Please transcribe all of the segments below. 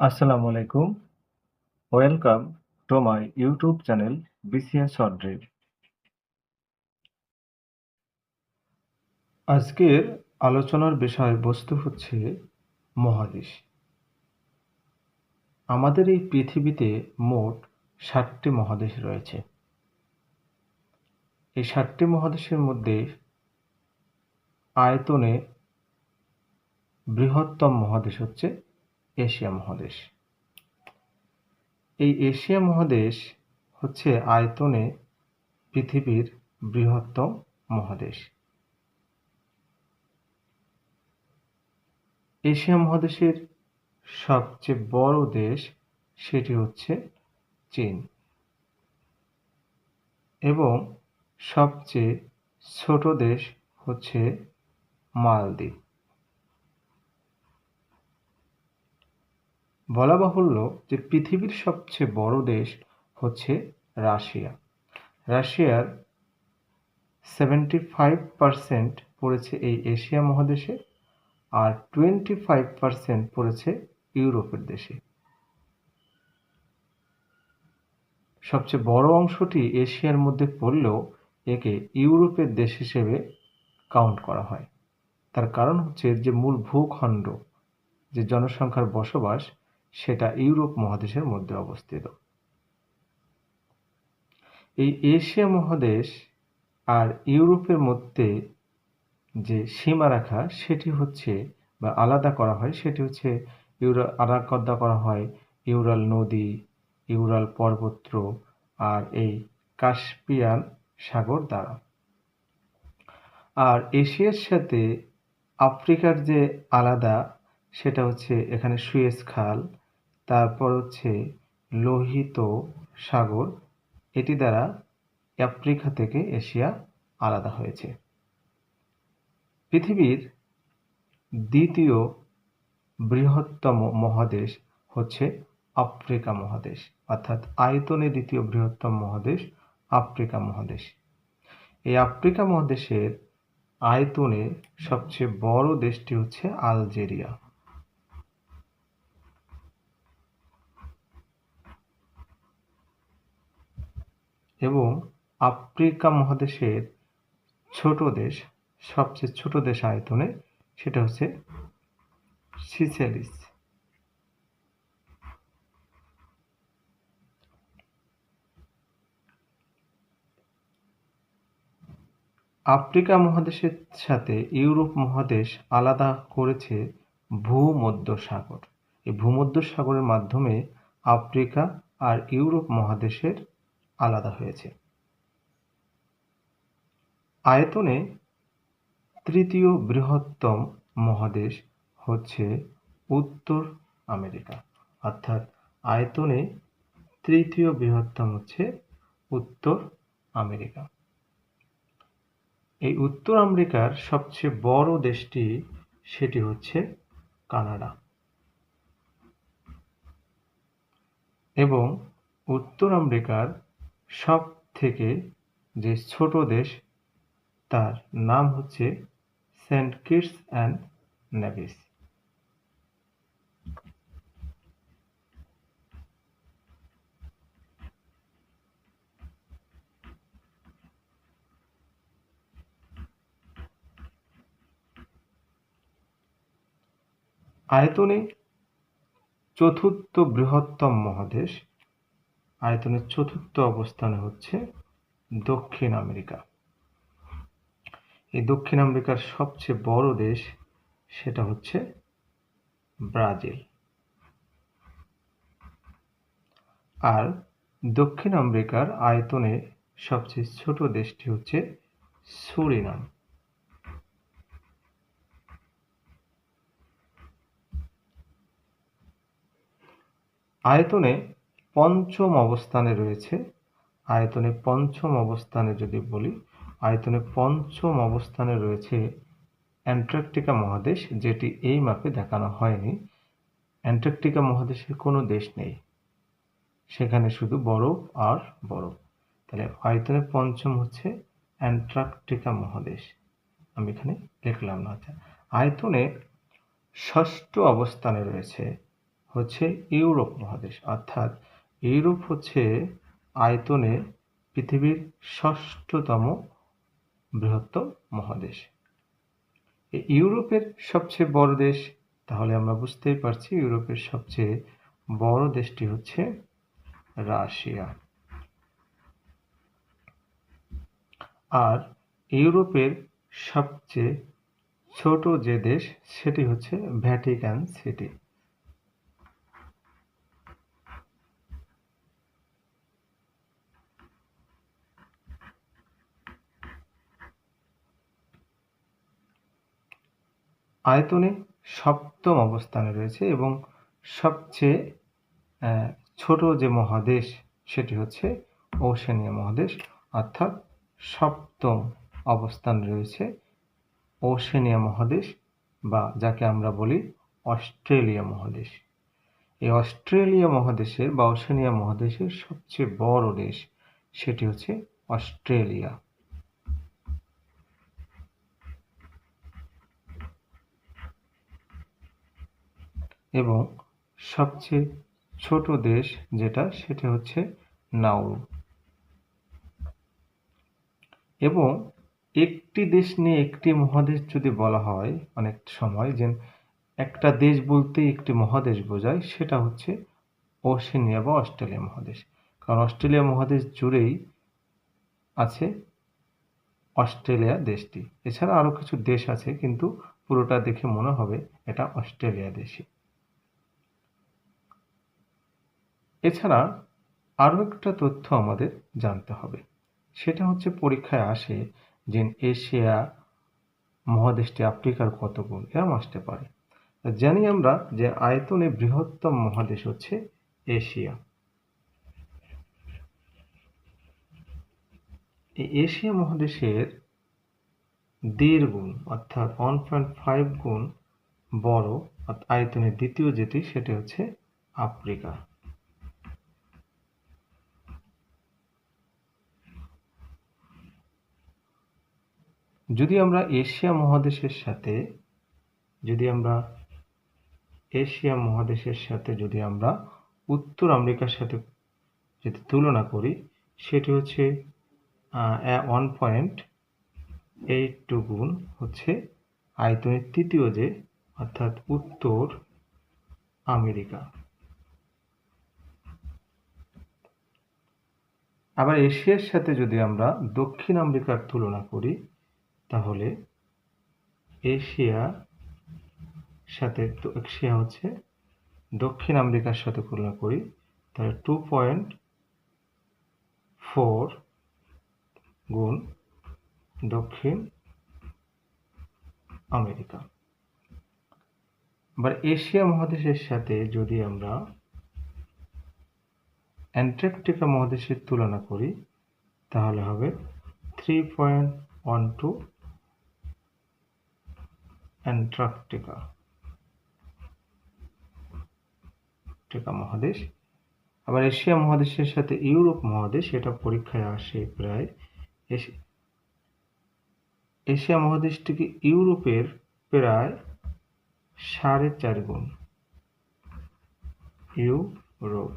আসসালামু আলাইকুম। Welcome to my YouTube channel BCS short drill আজকের আলোচনার বিষয়বস্তু হচ্ছে মহাদেশ। আমাদের এই পৃথিবীতে মোট ষাটটি মহাদেশ রয়েছে। এই ষাটটি মহাদেশের মধ্যে আয়তনে বৃহত্তম মহাদেশ হচ্ছে এশিয়া মহাদেশ। এই এশিয়া মহাদেশ হচ্ছে আয়তনে পৃথিবীর বৃহত্তম মহাদেশ। এশিয়া মহাদেশের সবচেয়ে বড় দেশ সেটি হচ্ছে চীন। এবং সবচেয়ে ছোট দেশ হচ্ছে মালদ্বীপ। বলা বাহুল্য যে পৃথিবীর সবচেয়ে বড় দেশ হচ্ছে রাশিয়া। রাশিয়ার সেভেন্টি ফাইভ পারসেন্ট পড়েছে এই এশিয়া মহাদেশে আর টোয়েন্টি ফাইভ পারসেন্ট পড়েছে ইউরোপের দেশে। সবচেয়ে বড় অংশটি এশিয়ার মধ্যে পড়লেও একে ইউরোপের দেশ হিসেবে কাউন্ট করা হয়। তার কারণ হচ্ছে যে মূল ভূখণ্ড, যে জনসংখ্যার বসবাস সেটা ইউরোপ মহাদেশের মধ্যে অবস্থিত। এই এশিয়া মহাদেশ আর ইউরোপের মধ্যে যে সীমারেখা সেটি হচ্ছে বা আলাদা করা হয়, সেটি হচ্ছে ইউরা আলাদা করা হয় ইউরাল নদী, ইউরাল পর্বত্র আর এই কাস্পিয়ান সাগর দ্বারা। আর এশিয়ার সাথে আফ্রিকার যে আলাদা, সেটা হচ্ছে এখানে সুয়েজ খাল তারপর হচ্ছে লোহিত সাগর। এটি দ্বারা আফ্রিকা থেকে এশিয়া আলাদা হয়েছে। পৃথিবীর দ্বিতীয় বৃহত্তম মহাদেশ হচ্ছে আফ্রিকা মহাদেশ, অর্থাৎ আয়তনে দ্বিতীয় বৃহত্তম মহাদেশ আফ্রিকা মহাদেশ। এই আফ্রিকা মহাদেশের আয়তনে সবচেয়ে বড় দেশটি হচ্ছে আলজেরিয়া। এবং আফ্রিকা মহাদেশের ছোট দেশ, সবচেয়ে ছোট দেশ আয়তনে, সেটা হচ্ছে সিসেলিস। আফ্রিকা মহাদেশের সাথে ইউরোপ মহাদেশ আলাদা করেছে ভূমধ্য সাগর এই ভূমধ্য সাগরের মাধ্যমে আফ্রিকা আর ইউরোপ মহাদেশের আলাদা হয়েছে। আয়তনে তৃতীয় বৃহত্তম মহাদেশ হচ্ছে উত্তর আমেরিকা। অর্থাৎ আয়তনে তৃতীয় বৃহত্তম হচ্ছে উত্তর আমেরিকা। এই উত্তর আমেরিকার সবচেয়ে বড় দেশটি সেটি হচ্ছে কানাডা। এবং উত্তর আমেরিকার সব থেকে যে ছোট দেশ, তার নাম হচ্ছে সেন্ট কিটস অ্যান্ড নেভিস। আয়তনে চতুর্থ বৃহত্তম মহাদেশ আয়তনের চতুর্থ অবস্থানে হচ্ছে দক্ষিণ আমেরিকা। এই দক্ষিণ আমেরিকার সবচেয়ে বড় দেশ সেটা হচ্ছে ব্রাজিল। আর দক্ষিণ আমেরিকার আয়তনে সবচেয়ে ছোট দেশটি হচ্ছে সুরিনাম। আয়তনে পঞ্চম অবস্থানে রয়েছে। আয়তনে পঞ্চম অবস্থানে যদি বলি, আয়তনে পঞ্চম অবস্থানে রয়েছে অ্যান্টার্কটিকা মহাদেশ, যেটি এই মাপে দেখানো হয়নি। অ্যান্টার্কটিকা মহাদেশে কোনো দেশ নেই। সেখানে শুধু বরফ আর বরফ। তাহলে আয়তনে পঞ্চম হচ্ছে অ্যান্টার্কটিকা মহাদেশ। আমি এখানে লিখলাম না আচ্ছা। আয়তনে ষষ্ঠ অবস্থানে রয়েছে হচ্ছে ইউরোপ মহাদেশ, অর্থাৎ ইউরোপ হচ্ছে আয়তনে পৃথিবীর ষষ্ঠতম বৃহত্তম মহাদেশ। ইউরোপের সবচেয়ে বড় দেশ, তাহলে আমরা বুঝতেই পারছি ইউরোপের সবচেয়ে বড় দেশটি হচ্ছে রাশিয়া। আর ইউরোপের সবচেয়ে ছোট যে দেশ, সেটি হচ্ছে ভ্যাটিকান সিটি। আয়তনে সপ্তম অবস্থানে রয়েছে এবং সবচেয়ে ছোট যে মহাদেশ সেটি হচ্ছে ওশেনিয়া মহাদেশ, অর্থাৎ সপ্তম অবস্থান রয়েছে ওশেনিয়া মহাদেশ বা যাকে আমরা বলি অস্ট্রেলিয়া মহাদেশ। এই অস্ট্রেলিয়া মহাদেশের বা ওশেনিয়া মহাদেশের সবচেয়ে বড় দেশ সেটি হচ্ছে অস্ট্রেলিয়া। এবং সবচেয়ে ছোট দেশ যেটা, সেটা হচ্ছে নাউরু। এবং একটি দেশ নিয়ে একটি মহাদেশ যদি বলা হয় অনেক সময় যে একটা দেশ বলতে একটি মহাদেশ বোঝায়, সেটা হচ্ছে ওশেনিয়া বা অস্ট্রেলিয়া মহাদেশ। কারণ অস্ট্রেলিয়া মহাদেশ জুড়েই আছে অস্ট্রেলিয়া দেশটি। এছাড়া আরও কিছু দেশ আছে, কিন্তু পুরোটা দেখে মনে হবে এটা অস্ট্রেলিয়া দেশই। এছাড়া আরও একটা তথ্য আমাদের জানতে হবে। সেটা হচ্ছে পরীক্ষায় আসে যে এশিয়া মহাদেশটি আফ্রিকার কত গুণ? এরম আসতে পারে। জানি আমরা যে আয়তনে বৃহত্তম মহাদেশ হচ্ছে এশিয়া। এই এশিয়া মহাদেশের দেড় গুণ অর্থাৎ ওয়ান পয়েন্ট ফাইভ গুণ বড় আয়তনের দ্বিতীয় যেটি, সেটি হচ্ছে আফ্রিকা। যদি আমরা এশিয়া মহাদেশের সাথে, যদি আমরা এশিয়া মহাদেশের সাথে যদি আমরা উত্তর আমেরিকার সাথে যদি তুলনা করি, সেটি হচ্ছে ওয়ান পয়েন্ট এইট টু গুণ হচ্ছে আয়তনের তৃতীয় যে, অর্থাৎ উত্তর আমেরিকা। আবার এশিয়ার সাথে যদি আমরা দক্ষিণ আমেরিকার তুলনা করি তাহলে এশিয়া সাথে এশিয়া হচ্ছে দক্ষিণ আমেরিকার সাথে তুলনা করি, তাহলে টু পয়েন্ট ফোর গুণ দক্ষিণ আমেরিকা। এবার এশিয়া মহাদেশের সাথে যদি আমরা অ্যান্টার্কটিকা মহাদেশের তুলনা করি, তাহলে হবে three point one two Antarctica. টিকা মহাদেশ। আবার এশিয়া মহাদেশের সাথে ইউরোপ মহাদেশ, এটা পরীক্ষায় আসে প্রায়। এশিয়া মহাদেশটিকে ইউরোপের প্রায় সাড়ে চার গুণ। ইউরোপ।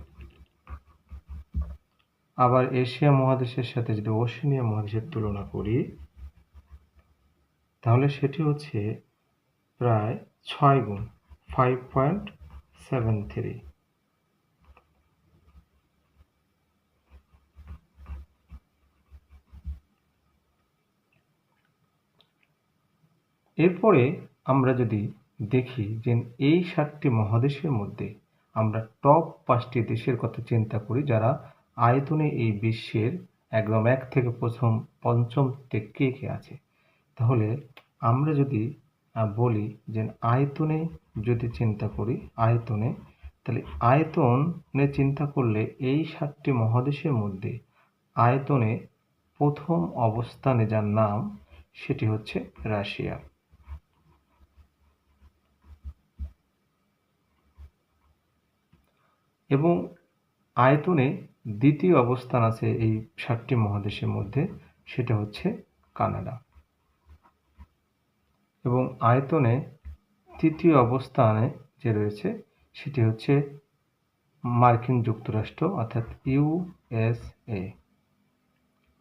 আবার এশিয়া মহাদেশের সাথে যদি ওশেনিয়া মহাদেশের তুলনা করি, তাহলে সেটি হচ্ছে প্রায় ছয় গুণ ফাইভ পয়েন্ট সেভেন থ্রি এরপরে আমরা যদি দেখি যে এই সাতটি মহাদেশের মধ্যে আমরা টপ পাঁচটি দেশের কথা চিন্তা করি, যারা আয়তনে এই বিশ্বের একদম এক থেকে প্রথম, পঞ্চম থেকে কে কে আছে। তাহলে আমরা যদি বলি যে আয়তনে যদি চিন্তা করি, আয়তনে, তাহলে আয়তনে চিন্তা করলে এই সাতটি মহাদেশের মধ্যে আয়তনে প্রথম অবস্থানে যার নাম সেটি হচ্ছে রাশিয়া। এবং আয়তনে দ্বিতীয় অবস্থান আছে এই সাতটি মহাদেশের মধ্যে, সেটা হচ্ছে কানাডা। এবং আয়তনে তৃতীয় অবস্থানে যে রয়েছে, সেটি হচ্ছে মার্কিন যুক্তরাষ্ট্র, অর্থাৎ ইউএসএ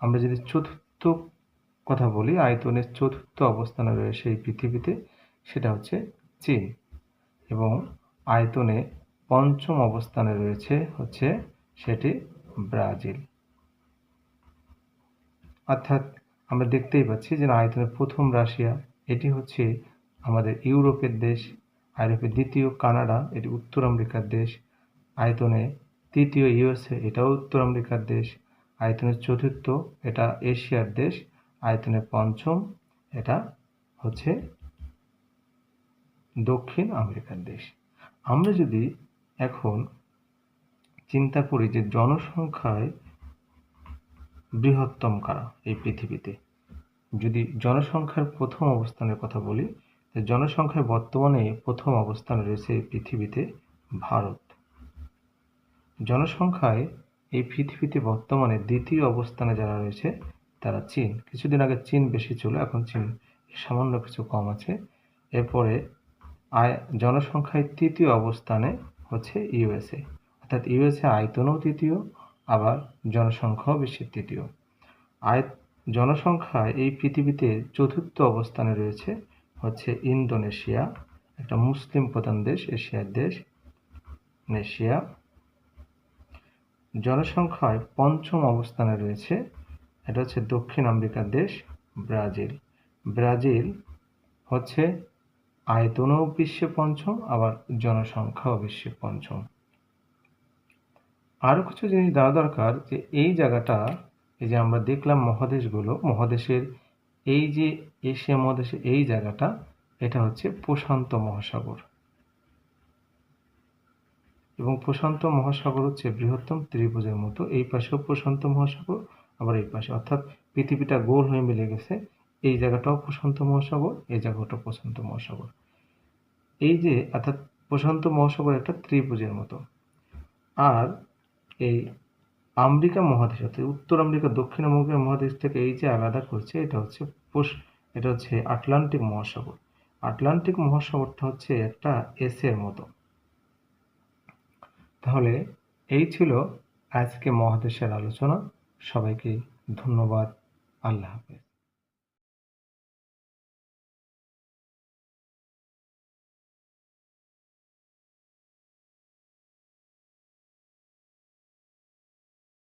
আমরা যদি চতুর্থ কথা বলি আয়তনের চতুর্থ অবস্থানে রয়েছে এই পৃথিবীতে, সেটা হচ্ছে চীন। এবং আয়তনে পঞ্চম অবস্থানে রয়েছে হচ্ছে সেটি ব্রাজিল। অর্থাৎ আমরা দেখতেই পাচ্ছি যে আয়তনের প্রথম রাশিয়া এটি হচ্ছে আমাদের ইউরোপের দেশ ইউরোপের দ্বিতীয় কানাডা, এটি উত্তর আমেরিকার দেশ, আয়তনে তৃতীয় ইউএসএ, এটাও উত্তর আমেরিকার দেশ আয়তনের চতুর্থ, এটা এশিয়ার দেশ আয়তনের পঞ্চম, এটা হচ্ছে দক্ষিণ আমেরিকার দেশ। আমরা যদি এখন চিন্তা করি যে জনসংখ্যায় বৃহত্তম কারা এই পৃথিবীতে যদি জনসংখ্যার প্রথম অবস্থানের কথা বলি জনসংখ্যায় বর্তমানে প্রথম অবস্থানে রয়েছে পৃথিবীতে ভারত। জনসংখ্যায় এই পৃথিবীতে বর্তমানে দ্বিতীয় অবস্থানে যারা রয়েছে, তারা চীন। কিছুদিন আগে চীন বেশি ছিল, এখন চীন সামান্য কিছু কম আছে। এরপরে আয়, জনসংখ্যায় তৃতীয় অবস্থানে হচ্ছে ইউএসএ। অর্থাৎ ইউএসএ আয়তনও তৃতীয়, আবার জনসংখ্যাও বিশ্বের তৃতীয়। আয় জনসংখ্যায় এই পৃথিবীতে চতুর্থ অবস্থানে রয়েছে, হচ্ছে ইন্দোনেশিয়া, একটা মুসলিম প্রধান দেশ, এশিয়ার দেশ, নেশিয়া। জনসংখ্যায় পঞ্চম অবস্থানে রয়েছে, এটা হচ্ছে দক্ষিণ আমেরিকার দেশ, ব্রাজিল। ব্রাজিল হচ্ছে আয়তনও বিশ্বে পঞ্চম, আবার জনসংখ্যাও বিশ্বে পঞ্চম। আরও কিছু জিনিস দেওয়া দরকার যে এই জায়গাটা এই যে আমরা দেখলাম মহাদেশগুলো, মহাদেশের এই যে এশিয়া মহাদেশের এই জায়গাটা, এটা হচ্ছে প্রশান্ত মহাসাগর। এবং প্রশান্ত মহাসাগর হচ্ছে বৃহত্তম ত্রিভুজের মতো, এই পাশেও প্রশান্ত মহাসাগর, আবার এই পাশে। অর্থাৎ পৃথিবীটা গোল হয়ে মিলে গেছে, এই জায়গাটাও প্রশান্ত মহাসাগর, এই জায়গাটাও প্রশান্ত মহাসাগর। এই যে, অর্থাৎ প্রশান্ত মহাসাগর একটা ত্রিভুজের মতো। আর এই আমেরিকা মহাদেশ অর্থাৎ উত্তর আমেরিকা, দক্ষিণ আমেরিকা মহাদেশ থেকে এই যে আলাদা করছে, এটা হচ্ছে এটা হচ্ছে আটলান্টিক মহাসাগর। আটলান্টিক মহাসাগরটা হচ্ছে একটা এসের মতো। তাহলে এই ছিল আজকে মহাদেশের আলোচনা। সবাইকে ধন্যবাদ। আল্লাহ হাফেজ।